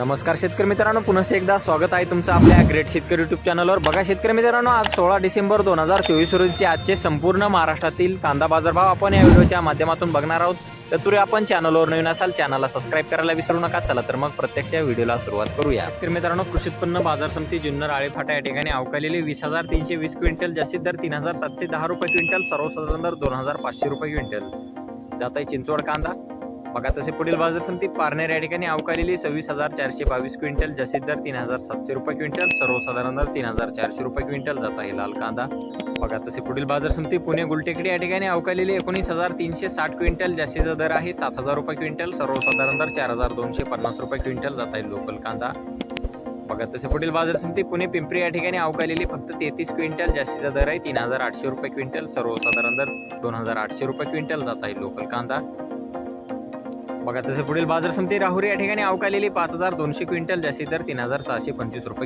नमस्कार शेतकरी मित्रांनो पुन्हा एकदा स्वागत आहे तुमचं आपल्या ग्रेट शेतकरी युट्यूब चॅनलवर बघा शेतकरी मित्रांनो आज सोळा डिसेंबर दोन हजार चोवीस रोजी आजचे संपूर्ण महाराष्ट्रातील कांदा बाजारभाव आपण या व्हिडिओच्या माध्यमातून बघणार आहोत. तत्पूर्वी आपण चॅनलवर नवीन असाल चॅनलला सबस्क्राईब करायला विसरू नका. चला तर मग प्रत्यक्ष या व्हिडिओला सुरुवात करूया. तर मित्रांनो कृषी उत्पन्न बाजार समिती जुन्नर आळेफाटा या ठिकाणी अवकालेले वीस हजार तीनशे वीस क्विंटल जास्तीत दर तीन हजार सातशे दहा रुपये क्विंटल सर्वसाधारण दर दोन हजार पाचशे रुपये क्विंटल. जात आहे चिंचवड कांदा. बघा तसे पुढील बाजार समिती पारनेर या ठिकाणी अवकालेली सव्वीस हजार चारशे बावीस क्विंटल जास्तीत दर तीन हजार सातशे रुपये क्विंटल सर्वसाधारण दर तीन हजार चारशे रुपये क्विंटल जात आहे लाल कांदा. बघा तसे पुढील बाजार समिती पुणे गुलटेकडी या ठिकाणी अवकालेली एकोणीस हजार तीनशे साठ क्विंटल जास्तीचा दर आहे सात हजार रुपये क्विंटल सर्वसाधारण दर चार हजार दोनशे पन्नास रुपये क्विंटल जात आहे लोकल कांदा. बघा तसे पुढील बाजार समिती पुणे पिंपरी या ठिकाणी अवकालेली फक्त तेहतीस क्विंटल जास्तीचा दर आहे तीन हजार आठशे रुपये क्विंटल सर्वसाधारण दर दोन हजार आठशे रुपये क्विंटल जात आहे लोकल कांदा. बघा तसे पुढील बाजार समिती राहुरी या ठिकाणी अवकालेली पाच हजार दोनशे क्विंटल जास्ती दर तीन हजार सहाशे पंचवीस रुपये.